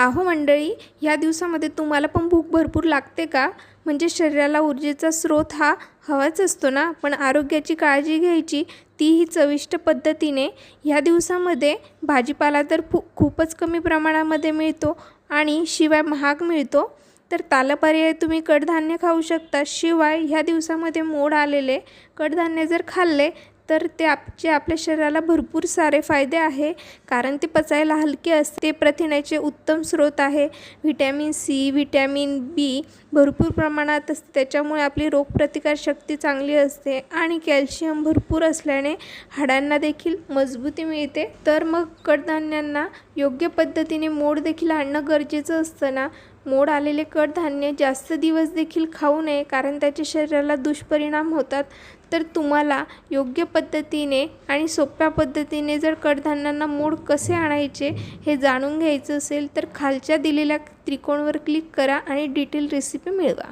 आहो मंडळी ह्या दिवसामध्ये तुम्हाला पण भूक भरपूर लागते का? म्हणजे शरीराला ऊर्जेचा स्रोत हा हवाच असतो ना? पण आरोग्याची काळजी घ्यायची तीही चविष्ट पद्धतीने. ह्या दिवसामध्ये भाजीपाला तर फू खूपच कमी प्रमाणामध्ये मिळतो आणि शिवाय महाग मिळतो. तर तालपर्याय तुम्ही कडधान्य खाऊ शकता. शिवाय ह्या दिवसामध्ये मोड आलेले कडधान्य जर खाल्ले तर ते आपचे आपल्या शरीराला भरपूर सारे फायदे आहे कारण ते पचायला हलके असते. प्रथिनाचे उत्तम स्रोत आहे. व्हिटॅमिन सी व्हिटॅमिन बी भरपूर प्रमाणात असते. त्याच्यामुळे आपली रोगप्रतिकारशक्ती चांगली असते आणि कॅल्शियम भरपूर असल्याने हाडांना देखील मजबूती मिळते. तर मग कडधान्यांना योग्य पद्धतीने मोड देखील आणणं गरजेचं असतं ना? मोड आलेले कडधान्य जास्त दिवस देखील खाऊ नये कारण त्याच्या शरीराला दुष्परिणाम होतात. तर तुम्हाला योग्य पद्धतीने आणि सोप्या पद्धतीने जर कडधान्यांना मोड कसे आणायचे हे जाणून घ्यायचं असेल तर खालच्या दिलेल्या त्रिकोणवर क्लिक करा आणि डिटेल रेसिपी मिळवा.